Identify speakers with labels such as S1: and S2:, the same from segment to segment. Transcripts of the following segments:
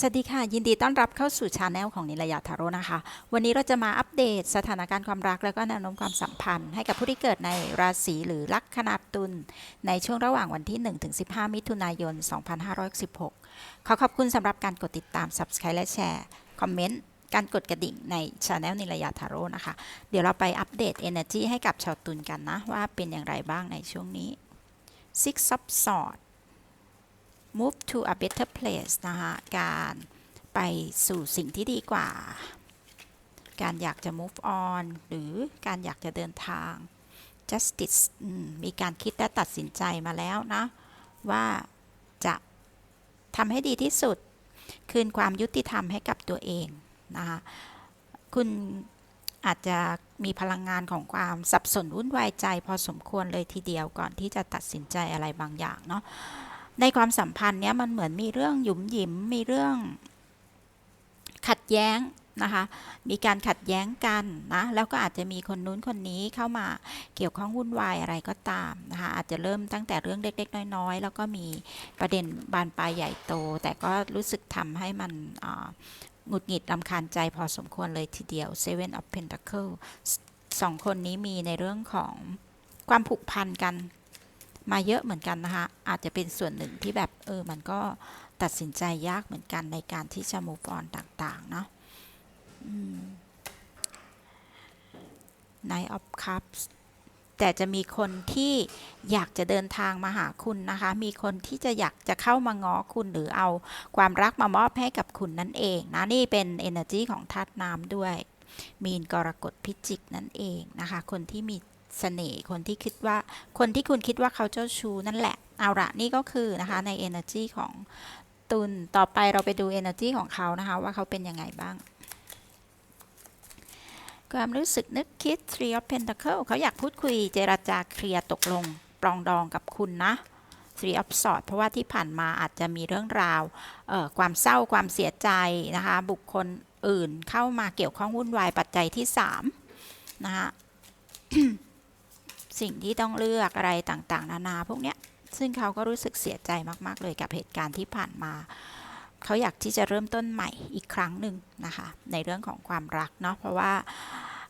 S1: สวัสดีค่ะ ยินดีต้อนรับเข้าสู่ชาแนลของนิรยาทาโร่นะคะ วันนี้เราจะมาอัปเดตสถานการณ์ความรักแล้วก็แนวโน้มความสัมพันธ์ ให้กับผู้ที่เกิดในราศีหรือลัคนาตุลในช่วงระหว่างวันที่ 1-15 มิถุนายน 2516 ขอขอบคุณสำหรับการกดติดตาม Subscribe และแชร์ คอมเมนต์ การกดกระดิ่งในช anel นิรยาทาโร่นะคะ เดี๋ยวเราไปอัปเดต Energy ให้กับชาวตุลกันนะว่าเป็นอย่างไรบ้างในช่วงนี้ Six of Swords move to a better place นะคะการไปสู่สิ่งที่ดีกว่า การอยากจะ move on หรือการอยากจะเดินทาง justice มมีการคิดและตัดสินใจมาแล้วนะ ว่าจะทำให้ดีที่สุด คืนความยุติธรรมให้กับตัวเองนะคะคุณอาจจะมีพลังงานของความสับสนวุ่นวายใจ พอสมควรเลยทีเดียวก่อนที่จะตัดสินใจอะไรบางอย่างเนาะ ในความสัมพันธ์เนี้ยมันเหมือนมีเรื่องหยุมหยิมมีเรื่องขัดแย้งนะคะมีการขัดแย้งกันนะแล้วก็อาจจะมีคนนู้นคนนี้เข้ามาเกี่ยวข้องวุ่นวายอะไรก็ตามนะคะอาจจะเริ่มตั้งแต่เรื่องเล็กๆ น้อยๆ แล้วก็มีประเด็นบานปลายใหญ่โต แต่ก็รู้สึกทำให้มันหงุดหงิดลำคาญใจพอสมควรเลยทีเดียว Seven of Pentacles สองคนนี้มีในเรื่องของความผูกพันกัน มาเยอะเหมือนกันนะคะ อาจจะเป็นส่วนหนึ่งที่แบบเออมันก็ตัดสินใจยากเหมือนกันในการที่จะ move on ต่างๆ เนาะอืม Nine of Cups แต่จะมีคนที่อยากจะเดินทางมาหาคุณนะคะ มีคนที่จะอยากจะเข้ามาง้อคุณหรือเอาความรักมามอบให้กับคุณนั่นเองนะ นี่เป็น energy ของธาตุน้ำด้วย มีนกรกฎพิจิกนั่นเองนะคะ คนที่มี สน่ห์คนที่คิดว่าคนที่คุณคิดว่าเขาเจ้าชู้นั่นแหละ เอาละนี่ก็คือนะคะใน energy ของตุลต่อไปเราไปดู energy ของเขานะคะว่าเขาเป็นยังไงบ้าง ความรู้สึกนึกคิด Three of Pentacle เขาอยากพูดคุยเจราจาเคลียร์ตกลง ปรองดองกับคุณนะ Three of Swords เพราะว่าที่ผ่านมาอาจจะมีเรื่องราวความเศร้าความเสียใจนะคะ บุคคลอื่นเข้ามาเกี่ยวข้องวุ่นวายปัจจัยที่ 3 นะคะ สิ่งที่ต้องเลือกอะไรต่างๆ นานาพวกเนี้ยซึ่งเขาก็รู้สึกเสียใจมากๆ เลยกับเหตุการณ์ที่ผ่านมา เขาอยากที่จะเริ่มต้นใหม่อีกครั้งหนึ่งนะคะ ในเรื่องของความรักเนาะเพราะว่า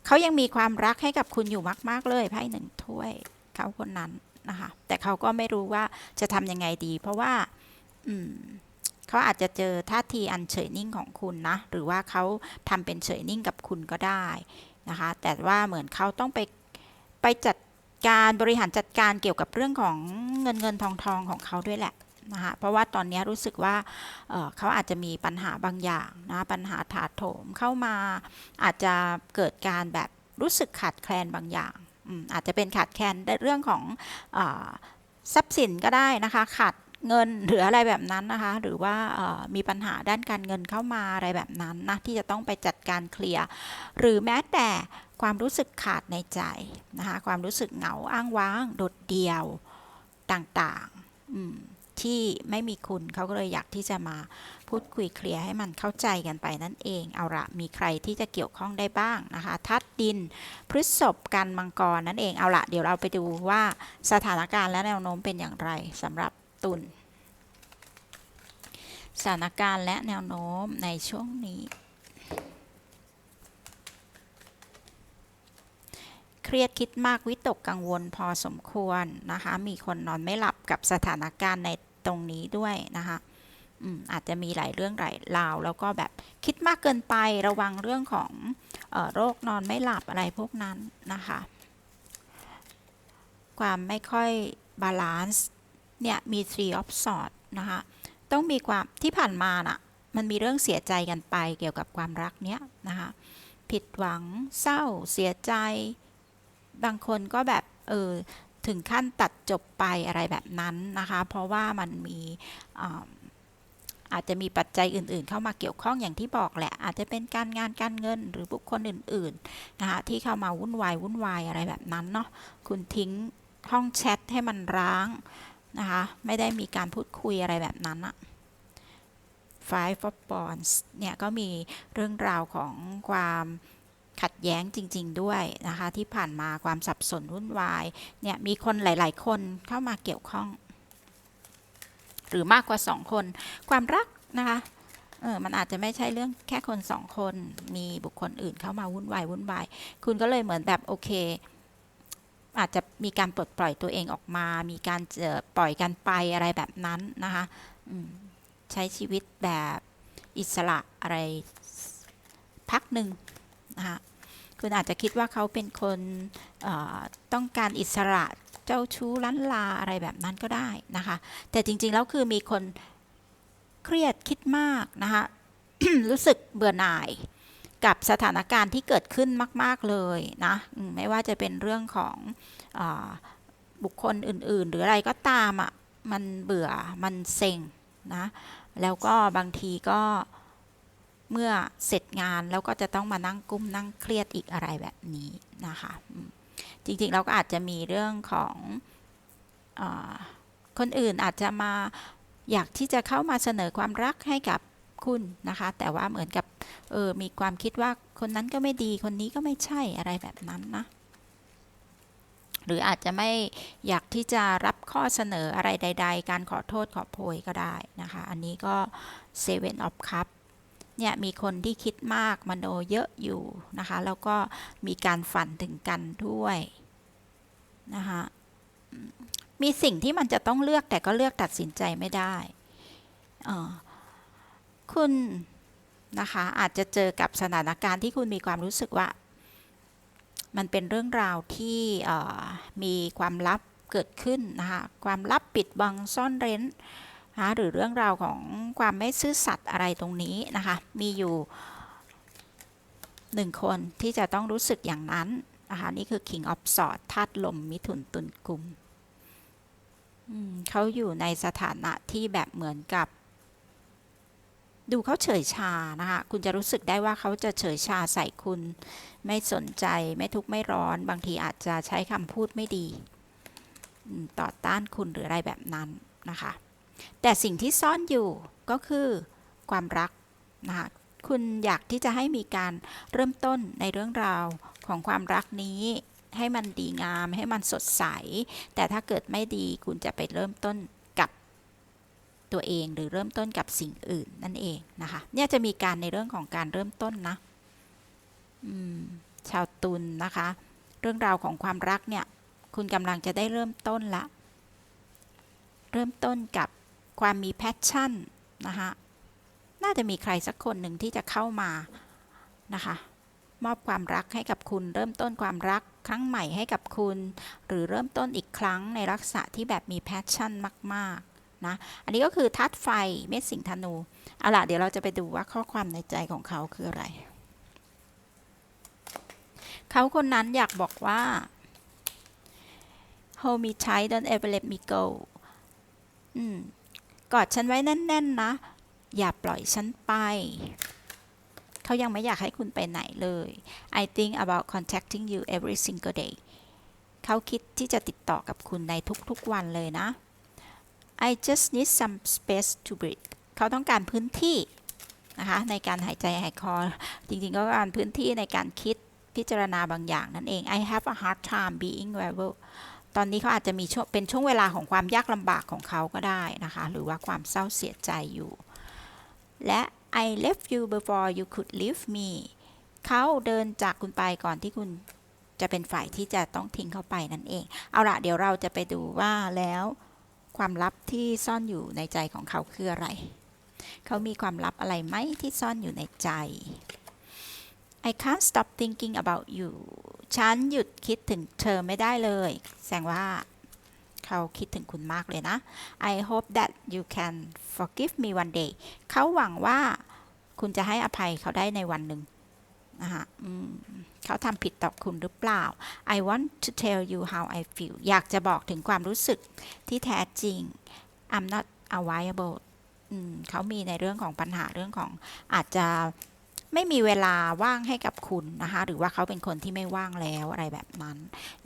S1: เขายังมีความรักให้กับคุณอยู่มาก ๆ เลยไพ่หนึ่งถ้วยเขาคนนั้นนะคะ แต่เขาก็ไม่รู้ว่าจะทำยังไงดี เพราะว่าอืมเขาอาจจะเจอท่าทีอันเฉยนิ่งของคุณนะ หรือว่าเขาทำเป็นเฉยนิ่งกับคุณก็ได้นะคะ แต่ว่าเหมือนเขาต้องไปไปจัด การบริหารจัดการเกี่ยวกับเรื่องของเงินเงินทองทองของเขาด้วยแหละนะคะเพราะว่าตอนนี้รู้สึกว่าเเขาอาจจะมีปัญหาบางอย่างนะปัญหาถาโถมเข้ามาอาจจะเกิดการแบบรู้สึกขาดแคลนบางอย่างอาจจะเป็นขาดแคลนในเรื่องของอทรัพย์สินก็ได้นะคะขาดเงินหรืออะไรแบบนั้นนะคะ หรือว่ามีปัญหาด้านการเงินเข้ามาอะไรแบบนั้นนะที่จะต้องไปจัดการเคลียร์หรือแม้แต่ ความรู้สึกขาดในใจนะคะ ความรู้สึกเหงาอ้างว้าง โดดเดี่ยวต่างๆที่ไม่มีคุณเขาก็เลยอยากที่จะมาพูดคุยเคลียร์ให้มันเข้าใจกันไปนั่นเอง เอาละมีใครที่จะเกี่ยวข้องได้บ้างนะคะทัดดินพฤษภกันมังกรนั่นเองเอาละเดี๋ยวเราไปดูว่าสถานการณ์และแนวโน้มเป็นอย่างไรสำหรับตุลสถานการณ์และแนวโน้มในช่วงนี้ เครียดคิดมากวิตกกังวลพอสมควรนะคะ มีคนนอนไม่หลับกับสถานการณ์ในตรงนี้ด้วยนะคะอืมอาจจะมีหลายเรื่องหลายราว แล้วก็แบบคิดมากเกินไประวังเรื่องของออโรคนอนไม่หลับอะไรพวกนั้นนะคะ ความไม่ค่อยบาลานซ์เนี่ยมี three of swords นะคะต้องมีความที่ผ่านมาน่ะมันมีเรื่องเสียใจกันไปเกี่ยวกับความรักเนี้ยนะคะผิดหวังเศร้าเสียใจ บางคนก็แบบเออถึงขั้นตัดจบไปอะไรแบบนั้นนะคะ เพราะว่ามันมีอาอาจจะมีปัจจัยอื่น ๆ เข้ามาเกี่ยวข้องอย่างที่บอกแหละ อาจจะเป็นการงานการเงินหรือบุคคลอื่น ๆ นะคะที่เข้ามาวุ่นวายวุ่นวายอะไรแบบนั้นเนาะคุณทิ้งห้องแชทให้มันร้างนะคะไม่ได้มีการพูดคุยอะไรแบบนั้นอะ Five of Wands เนี่ยก็มีเรื่องราวของความ ขัดแย้งจริง ๆ ด้วยนะคะ ที่ผ่านมาความสับสนวุ่นวายเนี่ยมีคนหลาย ๆ คนเข้ามาเกี่ยวข้อง หรือมากกว่าสองคน ความรักนะคะเออมันอาจจะไม่ใช่เรื่องแค่คนสองคนมีบุคคลอื่นเข้ามาวุ่นวายวุ่นวาย คุณก็เลยเหมือนแบบโอเค อาจจะมีการปลดปล่อยตัวเองออกมา มีการเอ่อปล่อยกันไปอะไรแบบนั้นนะคะใช้ชีวิตแบบอิสระอะไรพักหนึ่งนะคะ คุณอาจจะคิดว่าเขาเป็นคนต้องการอิสระเจ้าชู้ล้านลาอะไรแบบนั้นก็ได้นะคะ แต่จริงๆแล้วคือมีคนเครียดคิดมากนะคะรู้สึกเบื่อหน่ายกับสถานการณ์ที่เกิดขึ้นมาก ๆ เลยนะไม่ว่าจะเป็นเรื่องของอบุคคลอื่น ๆ หรืออะไรก็ตามอะมันเบื่อมันเซ็งนะแล้วก็บางทีก็ เมื่อเสร็จงานแล้วก็จะต้องมานั่งกุ้มนั่งเครียดอีกอะไรแบบนี้นะคะ จริงๆเราก็อาจจะมีเรื่องของอคนอื่นอาจจะมาอยากที่จะเข้ามาเสนอความรักให้กับคุณนะคะ แต่ว่าเหมือนกับเออมีความคิดว่าคนนั้นก็ไม่ดีคนนี้ก็ไม่ใช่อะไรแบบนั้นนะหรืออาจจะไม่อยากที่จะรับข้อเสนออะไรใด ๆ การขอโทษขอโพยก็ได้นะคะ อันนี้ก็ Seven of Cup เนี่ยมีคนที่คิดมากมโนเยอะอยู่นะคะ แล้วก็มีการฝันถึงกันด้วยนะคะมีสิ่งที่มันจะต้องเลือกแต่ก็เลือกตัดสินใจไม่ได้ คุณนะคะอาจจะเจอกับสถานการณ์ที่คุณมีความรู้สึกว่า มันเป็นเรื่องราวที่มีความลับเกิดขึ้นนะคะ ความลับปิดบังซ่อนเร้น นะคะหรือเรื่องราวของความไม่ซื่อสัตย์อะไรตรงนี้นะคะ มีอยู่หนึ่งคนที่จะต้องรู้สึกอย่างนั้นนะคะนี่คือ King of Swords ธาตุลมมิถุนตุลกุมมเขาอยู่ในสถานะที่แบบเหมือนกับ ดูเขาเฉยชานะคะ คุณจะรู้สึกได้ว่าเขาจะเฉยชาใส่คุณ ไม่สนใจไม่ทุกข์ไม่ร้อน บางทีอาจจะใช้คำพูดไม่ดี ต่อต้านคุณหรืออะไรแบบนั้นนะคะ แต่สิ่งที่ซ่อนอยู่ก็คือความรักนะคะคุณอยากที่จะให้มีการเริ่มต้นในเรื่องราวของความรักนี้ให้มันดีงามให้มันสดใส แต่ถ้าเกิดไม่ดีคุณจะไปเริ่มต้นกับตัวเองหรือเริ่มต้นกับสิ่งอื่นนั่นเองนะคะเนี่ยจะมีการในเรื่องของการเริ่มต้นนะชาวตุลนะคะ เรื่องราวของความรักเนี่ย คุณกำลังจะได้เริ่มต้นละ เริ่มต้นกับ ความมีแพชชั่นนะคะน่าจะมีใครสักคนหนึ่งที่จะเข้ามานะคะมอบความรักให้กับคุณ เริ่มต้นความรักครั้งใหม่ให้กับคุณ หรือเริ่มต้นอีกครั้งในลักษณะที่แบบมีแพชชั่นมากๆนะอันนี้ก็คือทัดไฟเม็ดสิงธนูเอาล่ะเดี๋ยวเราจะไปดูว่าข้อความในใจของเขาคืออะไร เขาคนนั้นอยากบอกว่า hold me tight don't ever let me go อืม กอดฉันไว้แน่น ๆ นะ อย่าปล่อยฉันไป เขายังไม่อยากให้คุณไปไหนเลย I think about contacting you every single day เขาคิดที่จะติดต่อกับคุณในทุก ๆ วันเลยนะ I just need some space to breathe เขาต้องการพื้นที่นะคะในการหายใจหายคอ จริง ๆ ก็การพื้นที่ในการคิดพิจารณาบางอย่างนั่นเอง I have a hard time being verbal ตอนนี้เขาอาจจะมีช่วงเป็นช่วงเวลาของความยากลำบากของเขาก็ได้นะคะ หรือว่าความเศร้าเสียใจอยู่ และ I left you before you could leave me เขาเดินจากคุณไปก่อนที่คุณจะเป็นฝ่ายที่จะต้องทิ้งเขาไปนั่นเอง เอาละเดี๋ยวเราจะไปดูว่าแล้วความลับที่ซ่อนอยู่ในใจของเขาคืออะไร เขามีความลับอะไรไหมที่ซ่อนอยู่ในใจ I can't stop thinking about you ฉันหยุดคิดถึงเธอไม่ได้เลย แสดงว่าเขาคิดถึงคุณมากเลยนะ I hope that you can forgive me one day เขาหวังว่าคุณจะให้อภัยเขาได้ในวันหนึ่งนะคะเขาทำผิดต่อคุณหรือเปล่า I want to tell you how I feel อยากจะบอกถึงความรู้สึกที่แท้จริง I'm not available เขามีในเรื่องของปัญหาเรื่องของอาจจะ ไม่มีเวลาว่างให้กับคุณนะคะหรือว่าเขาเป็นคนที่ไม่ว่างแล้วอะไรแบบนั้น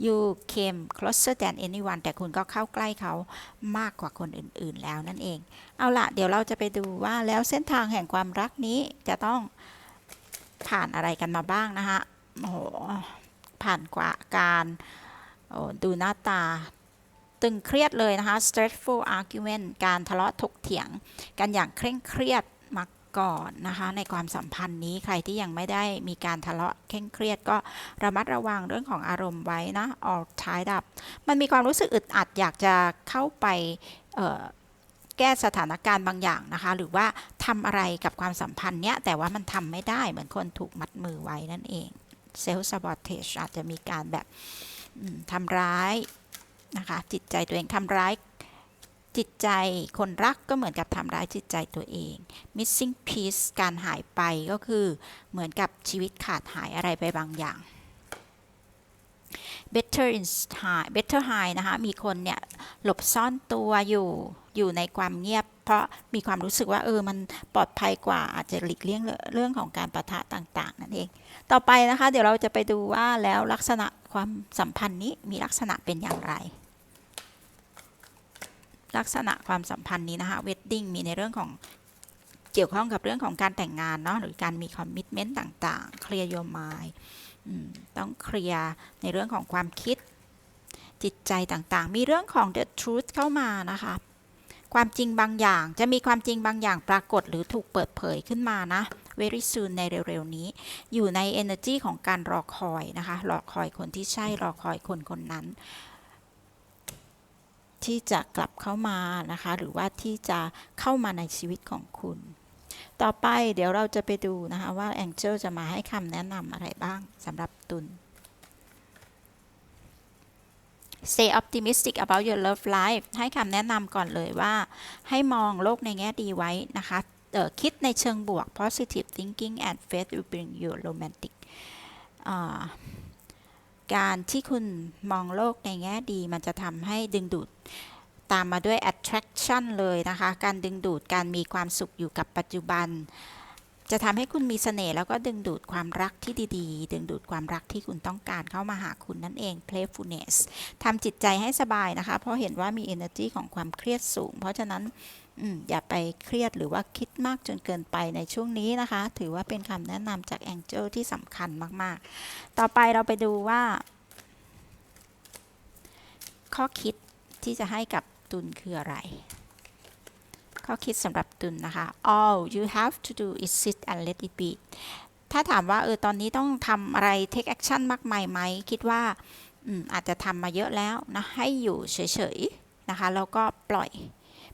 S1: you came closer than anyone แต่คุณก็เข้าใกล้เขามากกว่าคนอื่นๆแล้วนั่นเอง เอาละเดี๋ยวเราจะไปดูว่าแล้วเส้นทางแห่งความรักนี้จะต้องผ่านอะไรกันมาบ้างนะคะโอ้โหผ่านกว่าการดูหน้าตาตึงเครียดเลยนะคะ stressful argument การทะเลาะถกเถียง กันอย่างเคร่งเครียด ก่อนนะคะในความสัมพันธ์นี้ใครที่ยังไม่ได้มีการทะเลาะเคร่งเครียดก็ระมัดระวังเรื่องของอารมณ์ไว้นะ all tied up มันมีความรู้สึกอึดอัดอยากจะเข้าไปแก้สถานการณ์บางอย่างนะคะ หรือว่าทำอะไรกับความสัมพันธ์เนี้ยแต่ว่ามันทำไม่ได้เหมือนคนถูกมัดมือไว้นั่นเองเซลล์ sabotage อาจจะมีการแบบทำร้ายนะคะจิตใจตัวเองทำร้าย จิตใจคนรักก็เหมือนกับทำร้ายจิตใจตัวเอง missing piece การหายไปก็คือเหมือนกับชีวิตขาดหายอะไรไปบางอย่าง better in high better high นะคะ มีคนเนี่ยหลบซ่อนตัวอยู่ อยู่ในความเงียบ เพราะมีความรู้สึกว่าเออ มันปลอดภัยกว่า อาจจะหลีกเลี่ยงเรื่องของการประทะต่างๆ นั่นเอง ต่อไปนะคะ เดี๋ยวเราจะไปดูว่าแล้วลักษณะความสัมพันธ์นี้มีลักษณะเป็นอย่างไร ลักษณะความสัมพันธ์นี้นะคะ wedding มีในเรื่องของเกี่ยวข้องกับเรื่องของการแต่งงานเนาะหรือการมีคอมมิชเมนต์ต่างๆ clear your mind อืมต้องเคลียร์ในเรื่องของความคิดจิตใจต่างๆ มีเรื่องของ the truth เข้ามานะคะ ความจริงบางอย่างจะมีความจริงบางอย่างปรากฏหรือถูกเปิดเผยขึ้นมานะ very soon ในเร็วๆนี้ อยู่ใน energy ของการรอคอยนะคะ รอคอยคนที่ใช่ รอคอยคนคนนั้น ที่จะกลับเข้ามานะคะ หรือว่าที่จะเข้ามาในชีวิตของคุณ ต่อไปเดี๋ยวเราจะไปดูนะคะว่า Angel จะมาให้คำแนะนำอะไรบ้างสำหรับตุล Stay optimistic about your love life ให้คำแนะนำก่อนเลยว่า ให้มองโลกในแง่ดีไว้นะคะคิดในเชิงบวก positive thinking and faith will bring you romantic การที่คุณมองโลกในแง่ดี มันจะทำให้ดึงดูดตามมาด้วย attraction เลยนะคะ การดึงดูดการมีความสุขอยู่กับปัจจุบัน จะทำให้คุณมีเสน่ห์แล้วก็ดึงดูดความรักที่ดีๆ ดึงดูดความรักที่คุณต้องการเข้ามาหาคุณนั่นเอง playfulness ทำจิตใจให้สบายนะคะ เพราะเห็นว่ามี energy ของความเครียดสูง เพราะฉะนั้น อย่าไปเครียดหรือว่าคิดมากจนเกินไปในช่วงนี้นะคะ ถือว่าเป็นคำแนะนำจาก Angel ที่สำคัญมาก ๆ ต่อไปเราไปดูว่า ข้อคิดที่จะให้กับตุลคืออะไร ข้อคิดสำหรับตุลนะคะ all you have to do is sit and let it be ถ้าถามว่าเออตอนนี้ต้องทำอะไร take action มากมายไหม คิดว่าออาจจะทำมาเยอะแล้วนะ ให้อยู่เฉย ๆ นะคะ แล้วก็ปล่อย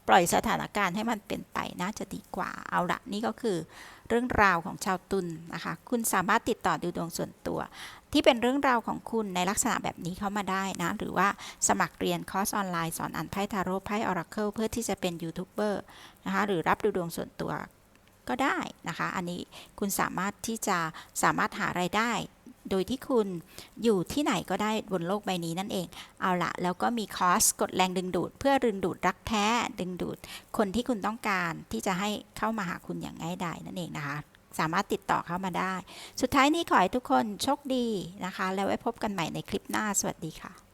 S1: ปล่อยสถานการณ์ให้มันเป็นไปน่าจะดีกว่า เอาละนี่ก็คือเรื่องราวของชาวตุลนะคะ คุณสามารถติดต่อดูดวงส่วนตัว ที่เป็นเรื่องราวของคุณในลักษณะแบบนี้เข้ามาได้นะ หรือว่าสมัครเรียนคอร์สออนไลน์สอนอ่านไพ่ทาโร่ไพ่ออราเคิลเพื่อที่จะเป็นยูทูบเบอร์นะคะ หรือรับดูดวงส่วนตัวก็ได้นะคะ อันนี้คุณสามารถที่จะสามารถหารายได้ โดยที่คุณอยู่ที่ไหนก็ได้บนโลกใบนี้นั่นเอง เอาละแล้วก็มีคอร์สกดแรงดึงดูด เพื่อดึงดูดรักแท้ ดึงดูด คนที่คุณต้องการที่จะให้เข้ามาหาคุณอย่างง่ายดายนั่นเองนะคะสามารถติดต่อเข้ามาได้ สุดท้ายนี้ขอให้ทุกคนโชคดีนะคะ แล้วไว้พบกันใหม่ในคลิปหน้า สวัสดีค่ะ